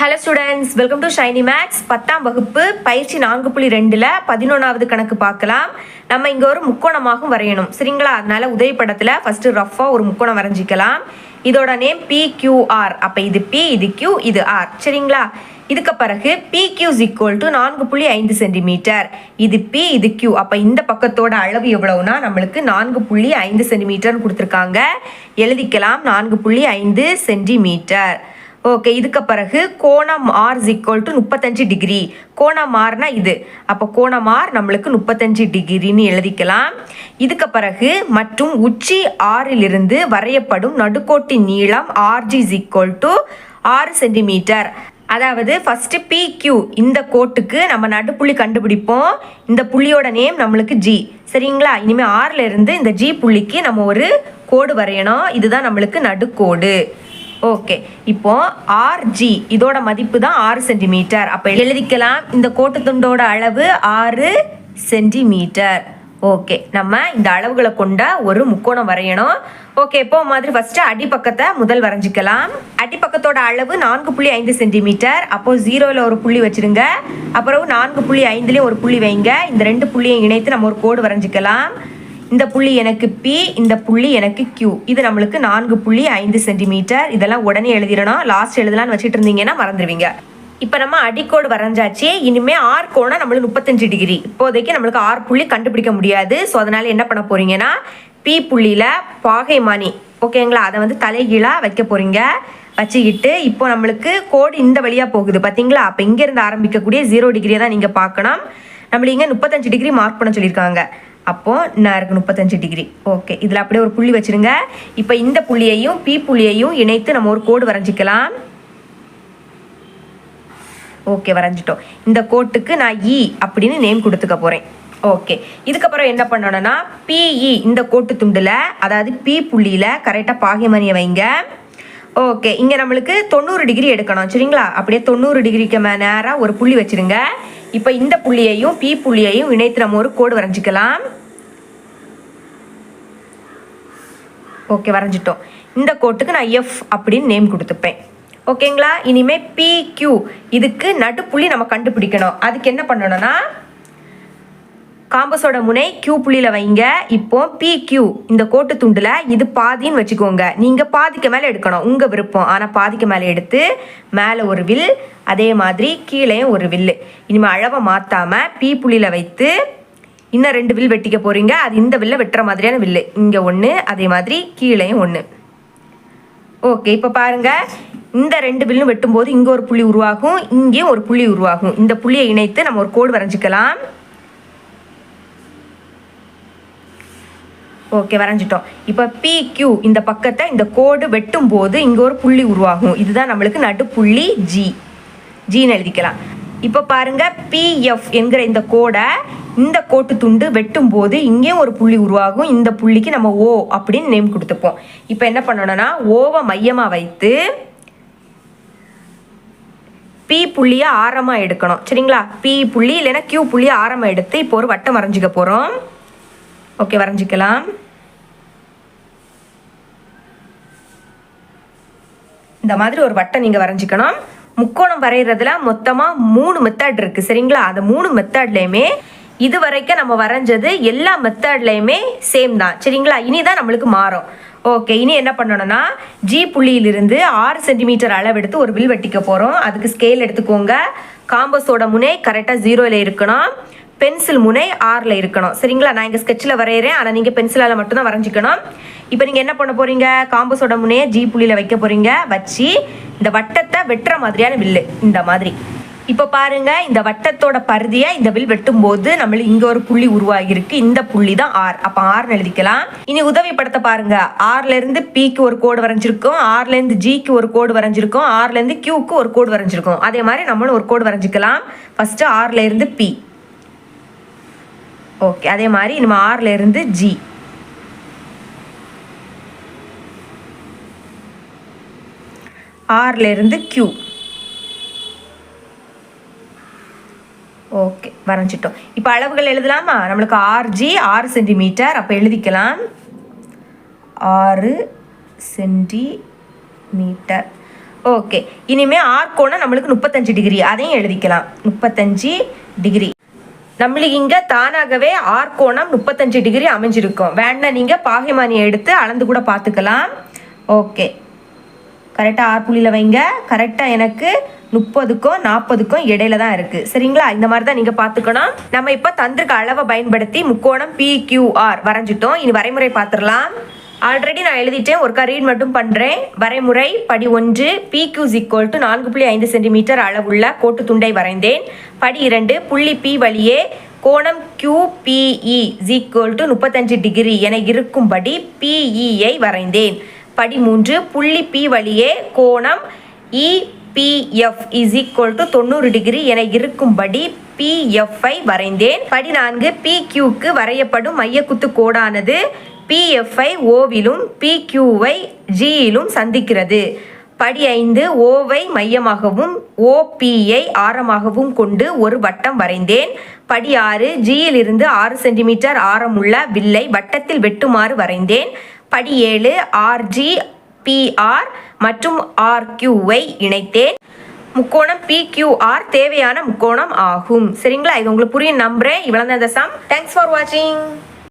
Hello students welcome to Shiny Max பத்தாம் வகுப்பு பயிற்சி நான்கு புள்ளி ரெண்டில் பதினொன்றாவது கணக்கு பார்க்கலாம். நம்ம இங்கே ஒரு முக்கோணமாகவும் வரையணும். சரிங்களா? அதனால உதவி படத்தில் ஃபஸ்ட்டு ரஃபாக ஒரு முக்கோணம் வரைஞ்சிக்கலாம். இதோட நேம் பிக்யூஆர் அப்போ இது பி இது கியூ இது ஆர் சரிங்களா? இதுக்கு பிறகு பி கியூஸ் ஈக்குவல் டு நான்கு புள்ளி ஐந்து சென்டிமீட்டர் இது பி இது கியூ அப்போ இந்த பக்கத்தோட அளவு எவ்வளவுனா நம்மளுக்கு நான்கு புள்ளி ஐந்து சென்டிமீட்டர்னு கொடுத்துருக்காங்க. எழுதிக்கலாம் நான்கு புள்ளி ஐந்து சென்டிமீட்டர் ஓகே இதுக்கு பிறகு கோணம் ஆர் ஈக்குவல் டு முப்பத்தஞ்சு டிகிரி கோணம் ஆர்னா இது. அப்போ கோணம் ஆர் நம்மளுக்கு முப்பத்தஞ்சு டிகிரின்னு எழுதிக்கலாம். இதுக்கு பிறகு மற்றும் உச்சி ஆறிலிருந்து வரையப்படும் நடுக்கோட்டின் நீளம் ஆர்ஜி ஈக்குவல் டு ஆறு சென்டிமீட்டர் அதாவது ஃபஸ்ட்டு பி கியூ இந்த கோட்டுக்கு நம்ம நடுப்புள்ளி கண்டுபிடிப்போம். இந்த புள்ளியோட நேம் நம்மளுக்கு ஜி சரிங்களா? இனிமேல் ஆறில் இருந்து இந்த ஜி புள்ளிக்கு நம்ம ஒரு கோடு வரையணும். இதுதான் நம்மளுக்கு நடுக்கோடு. ஓகே இப்போ ஆர்ஜி இதோட மதிப்பு தான் ஆறு சென்டிமீட்டர் அப்போ எழுதிக்கலாம். இந்த கோட்டு துண்டோட அளவு ஆறு சென்டிமீட்டர் ஓகே நம்ம இந்த அளவுகளை கொண்ட ஒரு முக்கோணம் வரையணும். ஓகே இப்போ மாதிரி ஃபர்ஸ்ட் அடிப்பக்கத்தை முதல் வரைஞ்சிக்கலாம். அடிப்பக்கத்தோட அளவு நான்கு புள்ளி ஐந்து சென்டிமீட்டர் அப்போ ஜீரோவில் ஒரு புள்ளி வச்சுருங்க. அப்புறம் நான்கு புள்ளி ஐந்துலேயும் ஒரு புள்ளி வைங்க. இந்த ரெண்டு புள்ளியை இணைத்து நம்ம ஒரு கோடு வரைஞ்சிக்கலாம். இந்த புள்ளி எனக்கு பி இந்த புள்ளி எனக்கு கியூ இது நம்மளுக்கு நான்கு புள்ளி ஐந்து சென்டிமீட்டர் இதெல்லாம் உடனே எழுதிடணும். லாஸ்ட் எழுதலாம்னு வச்சுட்டு இருந்தீங்கன்னா மறந்துடுவீங்க. இப்போ நம்ம அடிக்கோடு வரைஞ்சாச்சு. இனிமே ஆர் கோணம் நம்மளுக்கு முப்பத்தஞ்சு டிகிரி இப்போதைக்கு நம்மளுக்கு ஆர் புள்ளி கண்டுபிடிக்க முடியாது. ஸோ அதனால என்ன பண்ண போறீங்கன்னா பி புள்ளியில் பாகைமானி ஓகேங்களா அதை வந்து தலைகீழாக வைக்க போகிறீங்க வச்சுக்கிட்டு இப்போ நம்மளுக்கு கோடு இந்த வழியாக போகுது. பார்த்தீங்களா அப்போ இங்கேருந்து ஆரம்பிக்கக்கூடிய ஜீரோ டிகிரியை தான் நீங்கள் பார்க்கணும். நம்மள இங்கே முப்பத்தஞ்சு டிகிரி மார்க் பண்ண சொல்லியிருக்காங்க. அப்போது நான் இருக்கு முப்பத்தஞ்சு டிகிரி ஓகே இதில் அப்படியே ஒரு புள்ளி வச்சிருங்க. இப்போ இந்த புள்ளியையும் பி புள்ளியையும் இணைத்து நம்ம ஒரு கோடு வரைஞ்சிக்கலாம். ஓகே வரைஞ்சிட்டோம். இந்த கோட்டுக்கு நான் இ அப்படின்னு நேம் கொடுத்துக்க போகிறேன் ஓகே இதுக்கப்புறம் என்ன பண்ணணும்னா பிஇ இந்த கோட்டு துண்டில் அதாவது பி புள்ளியில் கரெக்டாக பாகிமணியை வைங்க. ஓகே இங்கே நம்மளுக்கு தொண்ணூறு டிகிரி எடுக்கணும் சரிங்களா? அப்படியே தொண்ணூறு டிகிரிக்கு மே நேராக ஒரு புள்ளி வச்சிருங்க. இப்போ இந்த புள்ளியையும் பி புள்ளியையும் இணைத்து நம்ம ஒரு கோடு வரைஞ்சிக்கலாம். ஓகே வரைஞ்சிட்டோம். இந்த கோட்டுக்கு நான் எஃப் அப்படின்னு நேம் கொடுத்துப்பேன். ஓகேங்களா இனிமேல் பி கியூ இதுக்கு நடுப்புள்ளி நம்ம கண்டுபிடிக்கணும். அதுக்கு என்ன பண்ணணும்னா காம்பஸோட முனை கியூ புள்ளியில் வைங்க. இப்போ பி கியூ இந்த கோட்டு துண்டில் இது பாதின்னு வச்சுக்கோங்க. நீங்கள் பாதிக்கு மேலே எடுக்கணும். உங்கள் விருப்பம். ஆனால் பாதிக்கு மேலே எடுத்து மேலே ஒரு வில் அதே மாதிரி கீழேயும் ஒரு வில்லு. இனிமேல் அளவை மாற்றாமல் பி புள்ளியில் வைத்து இன்னும் ரெண்டு வில் வெட்டிக்க போகிறீங்க அது இந்த வில்லை வெட்டுற மாதிரியான வில்லு. இங்கே ஒன்று அதே மாதிரி கீழேயும் ஒன்று ஓகே இப்போ பாருங்கள் இந்த ரெண்டு வில்லும் வெட்டும்போது இங்கே ஒரு புள்ளி உருவாகும் இங்கேயும் ஒரு புள்ளி உருவாகும். இந்த புள்ளியை இணைத்து நம்ம ஒரு கோடு வரைஞ்சிக்கலாம். ஓகே வரைஞ்சிட்டோம். இப்போ பி கியூ இந்த பக்கத்தை இந்த கோடு வெட்டும் போது இங்கே ஒரு புள்ளி உருவாகும். இதுதான் நம்மளுக்கு நடுப்புள்ளி ஜி ஜின்னு எழுதிக்கலாம். இப்போ பாருங்க பிஎஃப் என்கிற இந்த கோடை இந்த கோட்டு துண்டு வெட்டும் போது இங்கேயும் ஒரு புள்ளி உருவாகும். இந்த புள்ளிக்கு நம்ம ஓ அப்படின்னு நேம் கொடுத்துப்போம். இப்போ என்ன பண்ணணும்னா ஓவை மையமாக வைத்து பி புள்ளியை ஆரமாக எடுக்கணும். சரிங்களா? பி புள்ளி இல்லைன்னா கியூ புள்ளியை ஆரமாக எடுத்து இப்போ ஒரு வட்டம் வரைஞ்சிக்க போகிறோம் ஓகே வரைஞ்சிக்கலாம். இந்த மாதிரி ஒரு வட்டம் நீங்கள் வரைஞ்சிக்கணும். முக்கோணம் வரைகிறதுல மொத்தமாக மூணு மெத்தட் இருக்குது சரிங்களா? அந்த மூணு மெத்தட்லேயுமே இது வரைக்கும் நம்ம வரைஞ்சது எல்லா மெத்தட்லேயுமே சேம் தான். சரிங்களா? இனி தான் நம்மளுக்கு மாறும். ஓகே இனி என்ன பண்ணணும்னா ஜி புள்ளியிலிருந்து ஆறு சென்டிமீட்டர் அளவெடுத்து ஒரு வில் வெட்டிக்க போகிறோம் அதுக்கு ஸ்கேல் எடுத்துக்கோங்க. காம்பஸோட முனை கரெக்டாக ஜீரோவில் இருக்கணும். பென்சில் முனை ஆறில் இருக்கணும். சரிங்களா? நான் இங்கே ஸ்கெட்சில் வரைகிறேன் ஆனால் நீங்கள் பென்சிலால் மட்டும்தான் வரைஞ்சிக்கணும். இப்போ நீங்கள் என்ன பண்ண போகிறீங்க காம்பஸோட முனையை ஜி புள்ளியில் வைக்க போகிறீங்க வச்சு இந்த வட்டத்தை வெட்டுற மாதிரியான வில்லு. இந்த மாதிரி. இப்போ பாருங்க இந்த வட்டத்தோட பருதியை இந்த வில் வெட்டும் போது நம்மளுக்கு இங்க ஒரு புள்ளி உருவாகியிருக்கு. இந்த புள்ளி தான் ஆர் அப்போ ஆர்னு எழுதிக்கலாம். இனி உதவி படத்தை பாருங்க. ஆர்ல இருந்து பிக்கு ஒரு கோடு வரைஞ்சிருக்கோம். ஆர்ல இருந்து ஜிக்கு ஒரு கோடு வரைஞ்சிருக்கோம். ஆர்ல இருந்து கியூக்கு ஒரு கோடு வரைஞ்சிருக்கோம். அதே மாதிரி நம்மளும் ஒரு கோடு வரைஞ்சிக்கலாம். ஃபர்ஸ்ட் ஆர்ல இருந்து பி ஓகே அதே மாதிரி நம்ம ஆர்ல ஜி ஆர்ல கியூ ஓகே வரைஞ்சிட்டோம். இப்போ அளவுகள் எழுதலாமா? நம்மளுக்கு ஆர்ஜி ஆறு சென்டிமீட்டர் அப்போ எழுதிக்கலாம். ஆறு சென்டிமீட்டர் ஓகே இனிமேல் ஆர்கோனா நம்மளுக்கு முப்பத்தஞ்சு டிகிரி அதையும் எழுதிக்கலாம். முப்பத்தஞ்சு டிகிரி நம்மளுக்கு இங்கே தானாகவே ஆர்கோணம் முப்பத்தஞ்சு டிகிரி அமைஞ்சிருக்கும். வேணா நீங்கள் பாகைமானியை எடுத்து அளந்து கூட பார்த்துக்கலாம். ஓகே. கரெக்டாக ஆறு புள்ளியில் வைங்க. கரெக்டாக எனக்கு முப்பதுக்கும் நாற்பதுக்கும் இடையில தான் இருக்குது சரிங்களா? இந்த மாதிரி தான் நீங்கள் பார்த்துக்கணும். நம்ம இப்போ தந்திருக்க அளவை பயன்படுத்தி முக்கோணம் பிக்யூஆர் வரைஞ்சிட்டோம். இனி வரைமுறை பார்த்துடலாம். ஆல்ரெடி நான் எழுதிட்டேன். ஒருக்கா ரீட் மட்டும் பண்ணுறேன் வரைமுறை படி ஒன்று பிக்யூஸ் ஈக்குவல் டு நான்கு புள்ளி ஐந்து சென்டிமீட்டர் அளவுள்ள கோட்டு துண்டை வரைந்தேன். படி இரண்டு புள்ளி பி வழியே கோணம் கியூபிஇ ஈக்குவல் டு முப்பத்தஞ்சு டிகிரி என இருக்கும்படி பிஇயை வரைந்தேன். படி மூன்று புள்ளி பி வழியே கோணம் இபிஎஃப் இஸ் ஈக்குவல் டு தொண்ணூறு டிகிரி என இருக்கும்படி பிஎஃப்ஐ வரைந்தேன். படி நான்கு பிக்யூக்கு வரையப்படும் மையக்குத்து கோடானது பிஎஃப்ஐ ஓவிலும் பிக்யூவை ஜியிலும் சந்திக்கிறது. படி ஐந்து ஓவை மையமாகவும் ஓபியை ஆரமாகவும் கொண்டு ஒரு வட்டம் வரைந்தேன். படி ஆறு ஜியிலிருந்து ஆறு சென்டிமீட்டர் ஆரமுள்ள வில்லை வட்டத்தில் வெட்டுமாறு வரைந்தேன். படி ஏழு ஆர்ஜி பிஆர் மற்றும் ஆர்கியூவை இணைத்தேன். முக்கோணம் பிக்யூஆர் தேவையான முக்கோணம் ஆகும். சரிங்களா? இது உங்களுக்கு புரியும் நம்புறேன் இவ்வளோ தான் சம் தேங்க்ஸ் ஃபார் வாட்சிங்